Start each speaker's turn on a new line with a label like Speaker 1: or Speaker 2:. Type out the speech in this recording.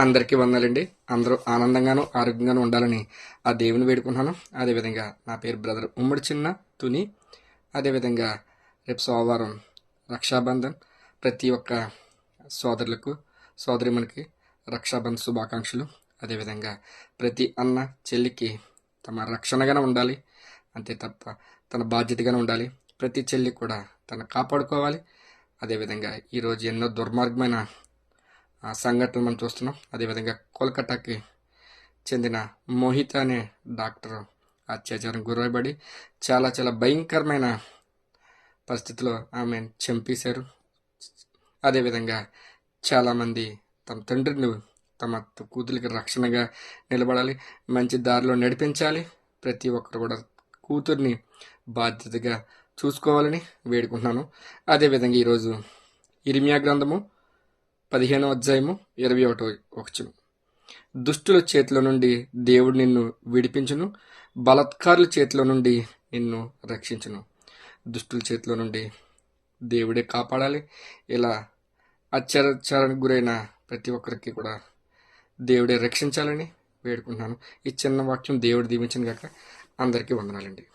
Speaker 1: అందరికీ వందాలండి. అందరూ ఆనందంగాను ఆరోగ్యంగాను ఉండాలని ఆ దేవుని వేడుకుంటున్నాను. అదేవిధంగా నా పేరు బ్రదర్ ఉమ్మడి చిన్న తుని. అదేవిధంగా రేపు సోమవారం రక్షాబంధన్ ప్రతి ఒక్క సోదరులకు సోదరిమణికి రక్షాబంధన్ శుభాకాంక్షలు. అదేవిధంగా ప్రతి అన్న చెల్లికి తమ రక్షణగానే ఉండాలి. అంతే తప్ప తన బాధ్యతగానే ఉండాలి. ప్రతి చెల్లి కూడా తను కాపాడుకోవాలి. అదేవిధంగా ఈరోజు ఎన్నో దుర్మార్గమైన ఆ సంఘటనలు మనం చూస్తున్నాం. అదేవిధంగా కోల్కతాకి చెందిన మోహిత అనే డాక్టర్ అత్యాచారం గురవబడి చాలా చాలా భయంకరమైన పరిస్థితిలో ఆమె చంపేశారు. అదేవిధంగా చాలామంది తమ తండ్రిని తమ కూతురికి రక్షణగా నిలబడాలి మంచి దారిలో నడిపించాలి. ప్రతి ఒక్కరు కూడా కూతుర్ని బాధ్యతగా చూసుకోవాలని వేడుకుంటున్నాను. అదేవిధంగా ఈరోజు ఇరిమియా గ్రంథము పదిహేనో అధ్యాయము ఇరవై ఒకటో ఒకచును దుష్టుల చేతిలో నుండి దేవుడు నిన్ను విడిపించును బలత్కారుల చేతిలో నుండి నిన్ను రక్షించును. దుష్టుల చేతిలో నుండి దేవుడే కాపాడాలి. ఇలా అత్యాచారానికి గురైన ప్రతి ఒక్కరికి కూడా దేవుడే రక్షించాలని వేడుకుంటున్నాను. ఈ చిన్న వాక్యం దేవుడు దీవించిన గాక. అందరికీ వందనాలండి.